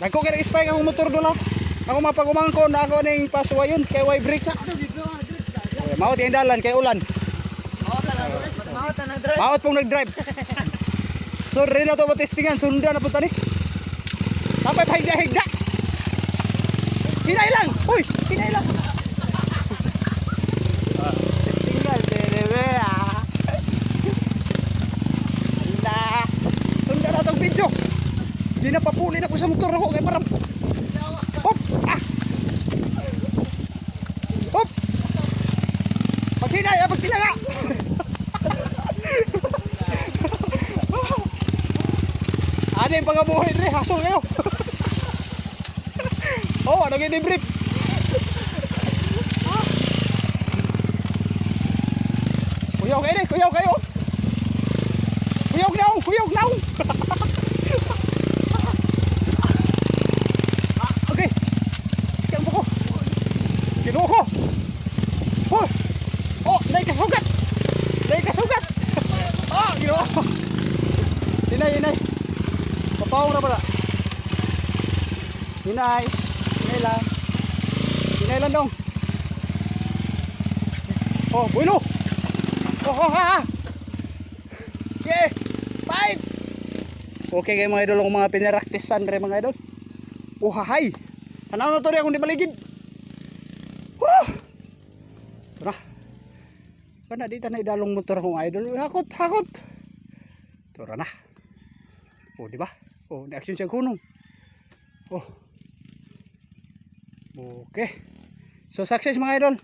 Dagko kay spy ang motor do la. Ako mapagumang ko na ako ning pasuwayon kay way brake sa. Okay, Maot yung dalan kay ulan. Mahot na nag-drive. Maot pong nag-drive. so rin na to matestingan sundan na punta ni. Tapay pahigda higda. Hinay lang. Uy, hinay lang. Di na papuli na ko sa motor ako kay parang Hop! Ah! Hop! Paghinay, ah, pagtinaga! ano yung pangabuhay rin? Hasol kayo! oh, ano yung debrief? Kuyaw kayo, kuyaw kayo! Kuyaw na, kuyaw na! Ah, okay. Sikan mo ko. Kinuha ko. Oh, oh, naik kasugat. Naik kasugat. Oh, kinuha ko. Inay, inay. Papawang na pala. Inay. Inay lang. Inay lang dong. Oh, bueno. Oh, oh, ha. Yeah. Fight. Okay kayo mga idol, kung mga pinaraktisan rin mga idol. Oh, hay. Ano na to rin akong di maligid. Woo! Tara. Kana di na idalong motor akong idol. Hakot, hakot. Tara na. Oh, di ba? Oh, action siya kunong. Oh. Okay. So success mga idol.